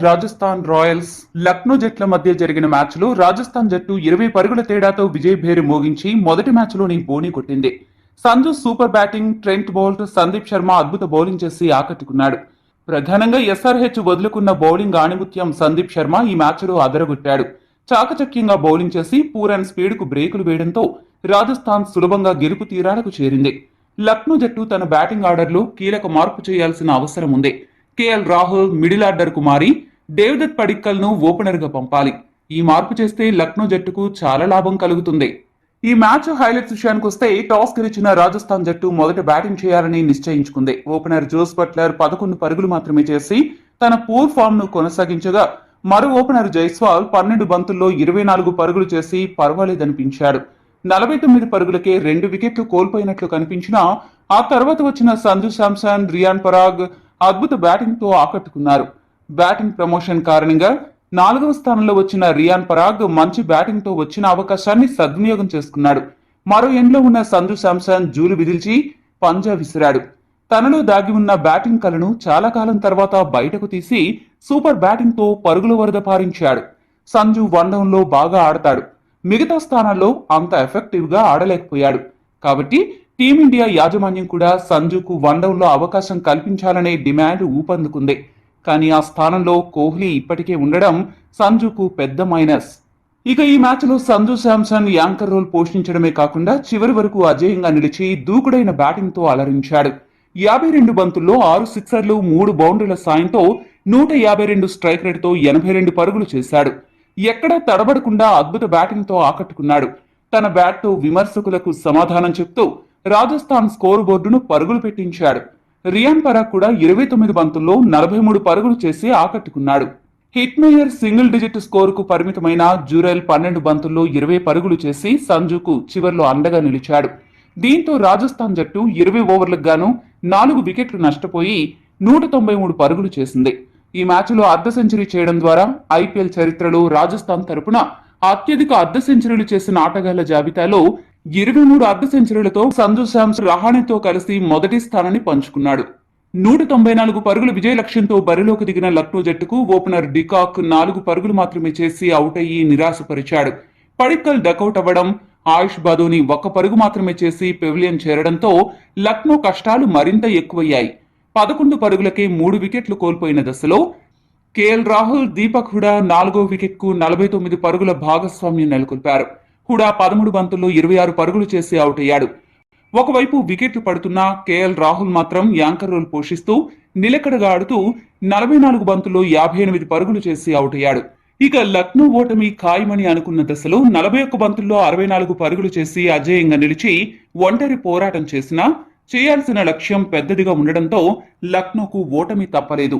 Rajasthan Royals Lucknow జట్ల మధ్య జరిగిన మ్యాచ్లో రాజస్థాన్ జట్టు ఇరవై పరుగుల తేడాతో విజయ్ భేరి మోగించి మొదటి మ్యాచ్లోని బోని కొట్టింది. Sanju super batting Trent Boult Sandeep Sharma అద్భుత బౌలింగ్ చేసి ఆకట్టుకున్నాడు. ప్రధానంగా ఎస్ఆర్హెచ్ వదులుకున్న బౌలింగ్ ఆణిముత్యం సందీప్ శర్మ ఈ మ్యాచ్లో అదరగొట్టాడు. చాకచక్యంగా బౌలింగ్ చేసి పూర్ అండ్ స్పీడ్కు బ్రేకులు వేయడంతో రాజస్థాన్ సులభంగా గెలుపు తీరాలకు చేరింది. లక్నో జట్టు తన బ్యాటింగ్ ఆర్డర్లో కీలక మార్పు చేయాల్సిన అవసరం ఉంది. కేఎల్ రాహుల్ మిడిల్ ఆర్డర్కు మారి డేవిదత్ పడిక్కల్ను ఓపెనర్గా పంపాలి. ఈ మార్పు చేస్తే లక్నో జట్టుకు చాలా లాభం కలుగుతుంది. ఈ మ్యాచ్ హైలైట్స్ విషయానికి వస్తే టాస్ గెలిచిన రాజస్థాన్ జట్టు మొదట బ్యాటింగ్ చేయాలని నిశ్చయించుకుంది. ఓపెనర్ జోస్ బట్లర్ పదకొండు పరుగులు మాత్రమే చేసి తన పూర్ ఫామ్ను కొనసాగించగా మరో ఓపెనర్ జైస్వాల్ పన్నెండు బంతుల్లో ఇరవై నాలుగు పరుగులు చేసి పర్వాలేదనిపించాడు. నలభై తొమ్మిది పరుగులకే రెండు వికెట్లు కోల్పోయినట్లు కనిపించినా ఆ తర్వాత వచ్చిన సంజు శాంసన్ రియాన్ పరాగ్ అద్భుత బ్యాటింగ్తో ఆకట్టుకున్నారు. బ్యాటింగ్ ప్రమోషన్ కారణంగా నాలుగవ స్థానంలో వచ్చిన రియాన్ పరాగ్ మంచి బ్యాటింగ్తో వచ్చిన అవకాశాన్ని సద్వినియోగం చేసుకున్నాడు. మరో ఎండ్లో ఉన్న సంజు శాంసన్ జూలు విదిల్చి పంజా విసిరాడు. తనలో దాగి ఉన్న బ్యాటింగ్ కలను చాలా కాలం తర్వాత బయటకు తీసి సూపర్ బ్యాటింగ్తో పరుగుల వరద పారించాడు. సంజు వన్ బాగా ఆడతాడు. మిగతా స్థానాల్లో అంత ఎఫెక్టివ్గా ఆడలేకపోయాడు. కాబట్టి టీమిండియా యాజమాన్యం కూడా సంజుకు వన్ అవకాశం కల్పించాలనే డిమాండ్ ఊపందుకుంది. కానీ ఆ స్థానంలో కోహ్లీ ఇప్పటికే ఉండడం సంజుకు పెద్ద మైనస్. ఇక ఈ మ్యాచ్లో సంజు శాంసన్ యాంకర్ రోల్ పోషించడమే కాకుండా చివరి వరకు అజేయంగా నిలిచి దూకుడైన బ్యాటింగ్తో అలరించాడు. యాభై రెండు బంతుల్లో ఆరు సిక్సర్లు మూడు బౌండరీల సాయంతో నూట యాభై రెండు స్ట్రైక్ రేట్తో ఎనభై రెండు పరుగులు చేశాడు. ఎక్కడా తడబడకుండా అద్భుత బ్యాటింగ్తో ఆకట్టుకున్నాడు. తన బ్యాట్తో విమర్శకులకు సమాధానం చెప్తూ రాజస్థాన్ స్కోర్ బోర్డును పరుగులు పెట్టించాడు. రియాన్ పరాగ్ కూడా ఇరవై తొమ్మిది బంతుల్లో నలభై మూడు పరుగులు చేసి ఆకట్టుకున్నాడు. హిట్ మేయర్ సింగిల్ డిజిట్ స్కోరుకు పరిమితమైన జూరెల్ పన్నెండు బంతుల్లో ఇరవై పరుగులు చేసి సంజుకు చివర్లో అండగా నిలిచాడు. దీంతో రాజస్థాన్ జట్టు ఇరవై ఓవర్లకు గాను నాలుగు వికెట్లు నష్టపోయి నూట తొంభై మూడు పరుగులు చేసింది. ఈ మ్యాచ్లో అర్ధ సెంచరీ చేయడం ద్వారా ఐపీఎల్ చరిత్రలో రాజస్థాన్ తరపున అత్యధిక అర్ధ సెంచరీలు చేసిన ఆటగాళ్ళ జాబితాలో ఇరవై మూడు అర్ధ సెంచరీలతో సంజు శాంస్ రహానెతో కలిసి మొదటి స్థానాన్ని పంచుకున్నాడు. నూట తొంభై నాలుగు పరుగుల విజయ లక్ష్యంతో బరిలోకి దిగిన లక్నో జట్టుకు ఓపెనర్ డికాక్ నాలుగు పరుగులు మాత్రమే చేసి అవుట్ అయ్యి నిరాశపరిచాడు. పడిక్కల్ డకౌట్ అవ్వడం ఆయుష్ బదోని ఒక్క పరుగు మాత్రమే చేసి పెవిలియన్ చేరడంతో లక్నో కష్టాలు మరింత ఎక్కువయ్యాయి. పదకొండు పరుగులకే మూడు వికెట్లు కోల్పోయిన దశలో కేఎల్ రాహుల్ దీపక్ హుడా నాలుగో వికెట్కు నలభై తొమ్మిది పరుగుల భాగస్వామ్యం నెలకొల్పారు. కూడా పదమూడు బంతుల్లో ఇరవై ఆరు పరుగులు చేసి అవుట్ అయ్యాడు. ఒకవైపు వికెట్లు పడుతున్న కేఎల్ రాహుల్ మాత్రం యాంకర్ రోల్ పోషిస్తూ నిలకడగా ఆడుతూ నలభై నాలుగు బంతుల్లో యాభై ఎనిమిది పరుగులు చేసి అవుట్ అయ్యాడు. ఇక లక్నో ఓటమి ఖాయమని అనుకున్న దశలో నలభై ఒక్క బంతుల్లో అరవై నాలుగు పరుగులు చేసి అజేయంగా నిలిచి ఒంటరి పోరాటం చేసినా చేయాల్సిన లక్ష్యం పెద్దదిగా ఉండడంతో లక్నోకు ఓటమి తప్పలేదు.